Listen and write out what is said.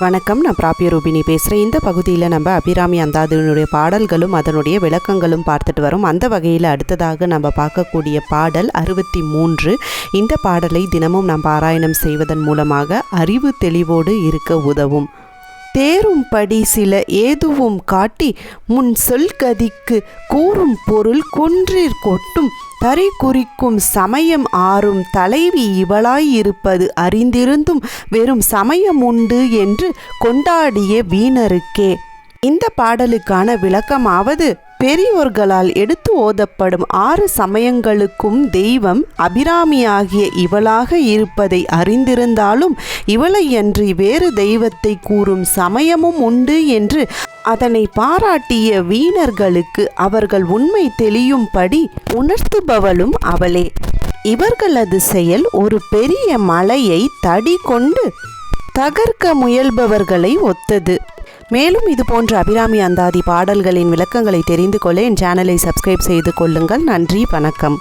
வணக்கம் நான் பிராபிய ரூபினி பேசுகிறேன் இந்த பகுதியில் நம்ம அபிராமி அந்தாதினுடைய பாடல்களும் அதனுடைய விளக்கங்களும் பார்த்துட்டு வரோம். அந்த வகையில் அடுத்ததாக நம்ம பார்க்கக்கூடிய பாடல் அறுபத்தி மூன்று. இந்த பாடலை தினமும் நாம் பாராயணம் செய்வதன் மூலமாக அறிவு தெளிவோடு இருக்க உதவும். தேரும்படி சில ஏதுவும் காட்டி முன் சொல்கதிக்கு கூறும் பொருள் குன்றிற் கொட்டும். குறிக்கும் சமயம் ஆறும் தலைவி இவளாயிருப்பது அறிந்திருந்தும் வெறும் சமயம் உண்டு என்று கொண்டாடிய வீணருக்கே. இந்த பாடலுக்கான விளக்கமாவது பெரியோர்களால் எடுத்து ஓதப்படும் ஆறு சமயங்களுக்கும் தெய்வம் அபிராமியாகிய இவளாக இருப்பதை அறிந்திருந்தாலும் இவளையன்றி வேறு தெய்வத்தை கூறும் சமயமும் உண்டு என்று அதனை பாராட்டிய வீணர்களுக்கு அவர்கள் உண்மை தெளியும்படி உணர்த்துபவளும் அவளே. இவர்களது செயல் ஒரு பெரிய மலையை தடி கொண்டு தகர்க்க முயல்பவர்களை ஒத்தது. மேலும் இது போன்ற அபிராமி அந்தாதி பாடல்களின் விளக்கங்களை தெரிந்து கொள்ள என் சேனலை சப்ஸ்கிரைப் செய்து கொள்ளுங்கள். நன்றி வணக்கம்.